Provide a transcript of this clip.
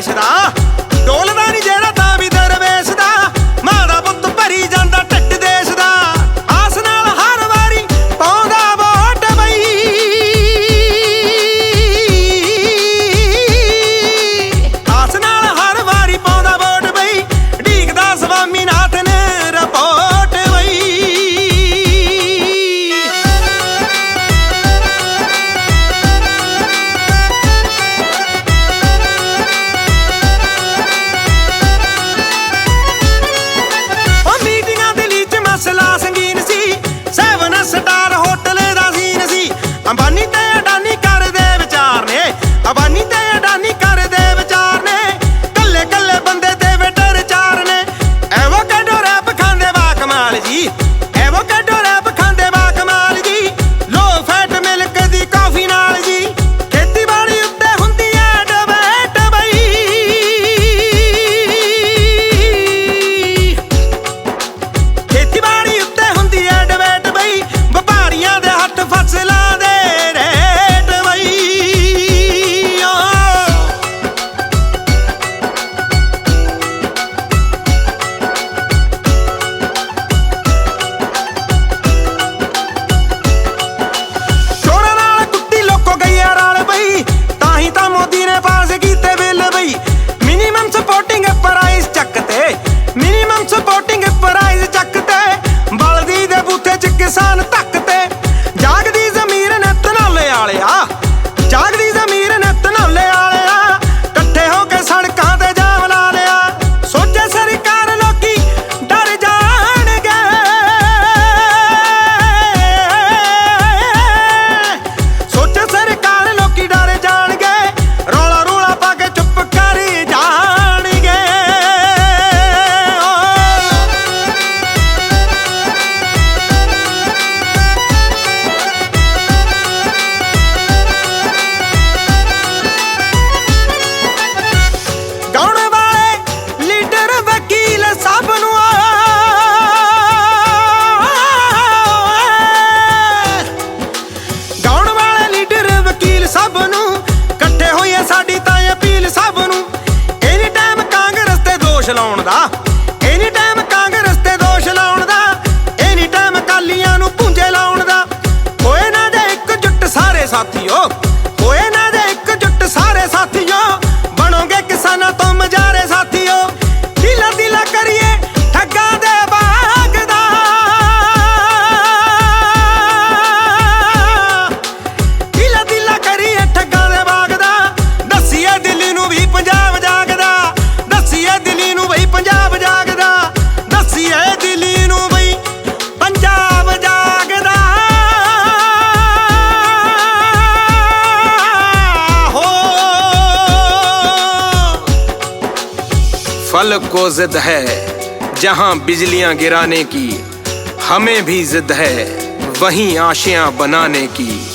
谢谢大。ਲਾਉਣ ਦਾ। Any time Congress ਤੇ ਦੋਸ਼ ਲਾਉਣ ਦਾ। ਐਨੀ ਟਾਈਮ ਕਾਲੀਆਂ ਨੂੰ ਪੁੰਜੇ ਲਾਉਣ ਦਾ। ਹੋਏ ਨਾ ਦੇ ਇੱਕ ਜੁੱਟ ਸਾਰੇ ਸਾਥੀਓ। फल को जिद है, जहाँ बिजलियाँ गिराने की हमें भी जिद है, वहीं आशियाँ बनाने की।